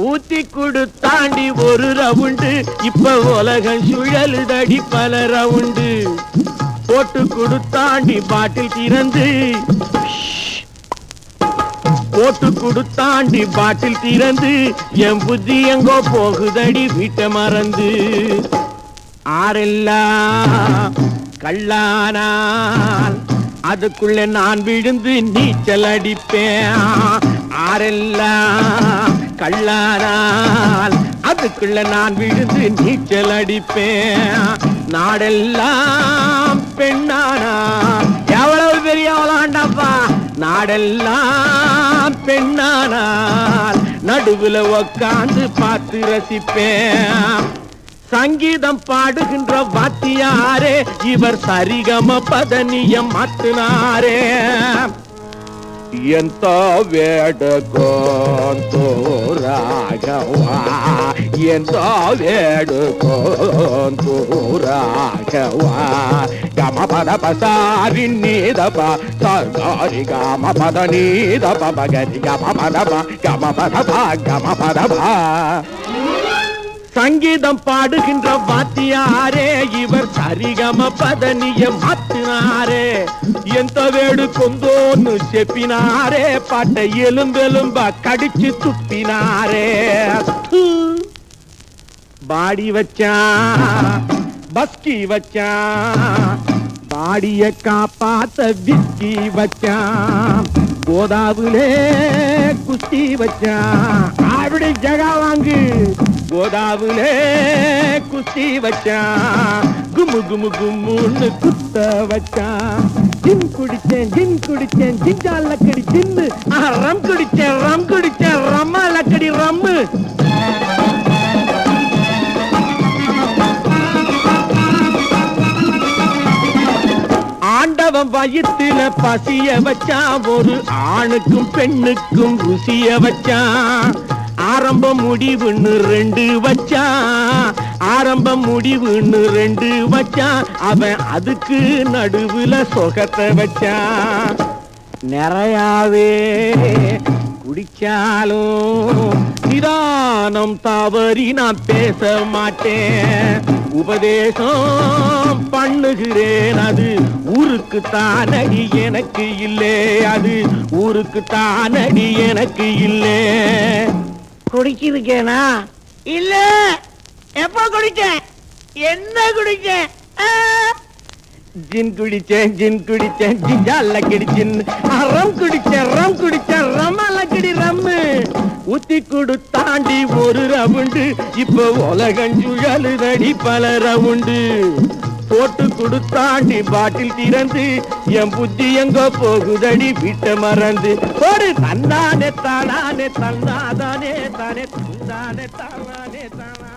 ஊத்தி கொடுத்தாண்டி ஒரு ரவுண்டு. இப்ப உலகம் சுழலுதடி பல ரவுண்டு. போட்டு கொடுத்தாண்டி பாட்டில் திறந்து. போட்டு கொடுத்தாண்டி பாட்டில் திறந்து. என் புத்தி எங்கோ போகுதடி வீட்டை மறந்து. ஆரெல்லாம் கல்லானால். அதுக்குள்ள நான் விழுந்து நீச்சல் அடிப்பேன். யாரெல்லாம் கள்ளானால் அதுக்குள்ள நான் விழுந்து நீச்சல் அடிப்பேன். நாடெல்லாம் பெண்ணானா? எவ்வளவு பெரிய அவளாண்டாப்பா நாடெல்லாம் பெண்ணானால் நடுவுல உக்காந்து பார்த்து ரசிப்பேன். சங்கீதம் பாடுகின்ற வாத்தியாரே இவர் சரிகம பதனியம் மாத்தினாரே. ఎంత వేడుకోంతో రాఘవా ఎంత వేడుకోంతో రాఘవా గమ పద పసారి నీదప సర్గారి గమ పద నీదప మగరి గమ పద గమ పద గమ పద சங்கீதம் பாடுகின்ற வாத்தியாரே இவர் சரிகம பதனிய மாத்தினாரே. எந்த வேடு கொந்தோன்னு செப்பினாரே பாட்டை எலும்பெலும்பா கடிச்சு துப்பினாரே. பாடி வச்சான் பஸ்கி வச்சான் பாடிய காப்பாத்த விஸ்கி வச்சான் கோதாவுலே குஸ்தி வச்சான் அப்படி ஜகா வாங்கு. கோதாவுலே குஸ்தி வச்சான். கும்மு கும்மு கும்முன்னு குத்த வச்சான். ஜின் குடிச்சேன் ஜின் குடிச்சேன் ஜிஞ்சால் லக்கடி ஜின்னு ரம் குடிச்சேன் ரம் குடிச்சேன் ரம்மா லக்கடி ரம்மு. ஆண்டவன் வயித்துல பசிய வச்சான். ஒரு ஆணுக்கும் பெண்ணுக்கும் ருசிய வச்சான். ஆரம்பம் முடிவுன்னு ரெண்டு வச்சான் ஆரம்பம் முடிவுன்னு ரெண்டு வச்சான் அவன் அதுக்கு நடுவுல சொகத்தை வச்சான் நிறையாவே குடிச்சாலும் நிதானம் தவறி நான் பேச மாட்டேன். உபதேசம் பண்ணுகிறேன் அது ஊருக்கு தானடி எனக்கு இல்லே அது ஊருக்கு தானடி எனக்கு இல்லை. குடிச்சிருக்கேனா இல்ல. எப்ப குடிச்சேன்? என்ன குடிச்சேன்! ஜின் குடிச்சேன் ஜின் குடிச்சேன் ஜிஞ்சால கிடிச்சின். ரம் குடிச்சேன் ரம் குடிச்சேன் ரமால கிடி ரம்மு ஊத்தி கொடுத்தாண்டி ஒரு ரவுண்டு. இப்ப உலகம் சுழலுதடி பல ரவுண்டு. போட்டு கொடுத்தாண்டி பாட்டில் திறந்து என் புத்தி எங்க போகுதடி விட்ட மறந்து. ஒரு தந்தானே தானானே தந்தாதானே தானே தந்தானே தானானே தானே